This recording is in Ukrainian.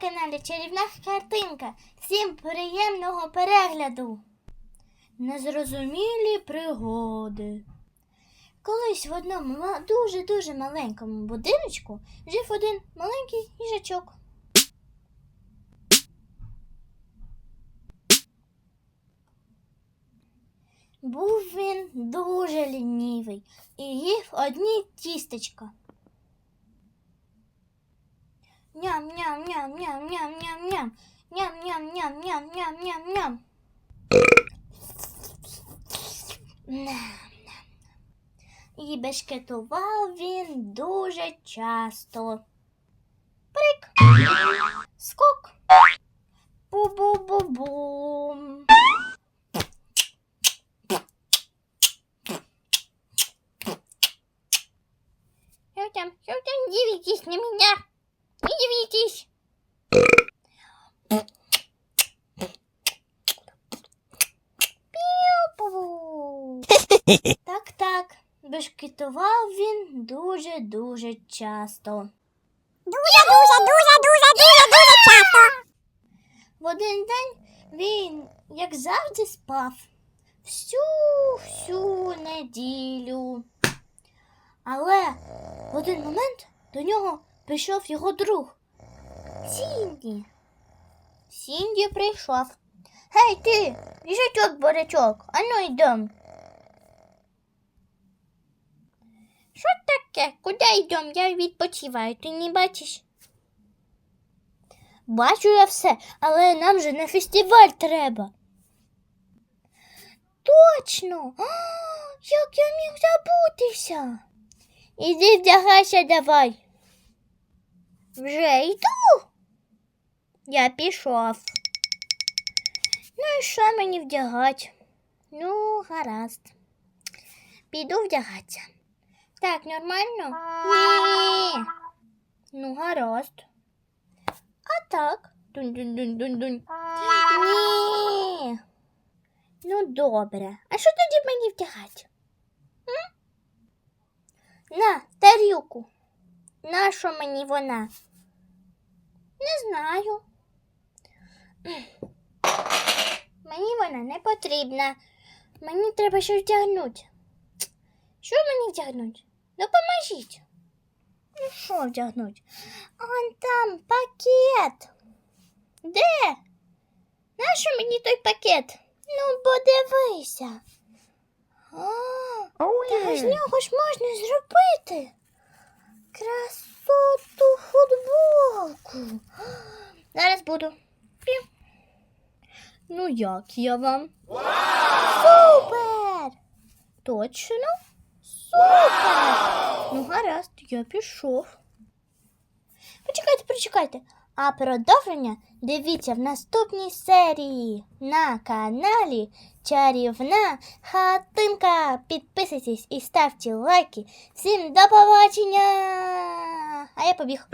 каналі Чарівна картинка. Всім приємного перегляду. Незрозумілі пригоди. Колись в одному дуже-дуже маленькому будиночку жив один маленький їжачок. Був він дуже лінівий і їв одні тістечка. Ням-ням-ням-ням-ням-ням-ням. Ням-ням-ням-ням-ням-ням-ням. І бешкетував він дуже часто. Прик. Скок. Бу-бу-бу-бум. Что? Дивитесь на меня. Піу-пу. Так, так. Бешкетував він дуже-дуже часто. Дуже, дуже, дуже, дуже, дуже, дуже часто. В один день він, як завжди, спав всю всю неділю. Але в один момент до нього прийшов його друг Сінді. Сінді прийшов. Гей ти, їжачок борячок, ану йдем. Що таке? Куди йдем? Я відпочиваю, ти не бачиш? Бачу я все, але нам же на фестиваль треба. Точно! А, як я міг забутися? Іди вдягайся давай. Вже йду. Я пішов. Ну і що мені вдягати? Ну, гаразд. Піду вдягатися. Так, нормально? Ні. Ну, гаразд. А так. Ні. Ну, добре. А що тоді мені вдягати? На, тарілку. Нащо мені вона? Не знаю. Мені вона не потрібна. Мені треба щось вдягнути. Що мені вдягнути? Допоможіть. Ну що вдягнуть? Он там пакет. Де? Нащо мені той пакет? Ну, подивися. Та з нього ж можна зробити. Красоту футболку. Зараз буду. Ну, як я вам? Супер! Точно? Супер! Ну, гаразд, я пішов. Почекайте, почекайте. А продовження дивіться в наступній серії на каналі Чарівна Хатинка. Підписуйтесь і ставте лайки. Всім до побачення! А я побіг.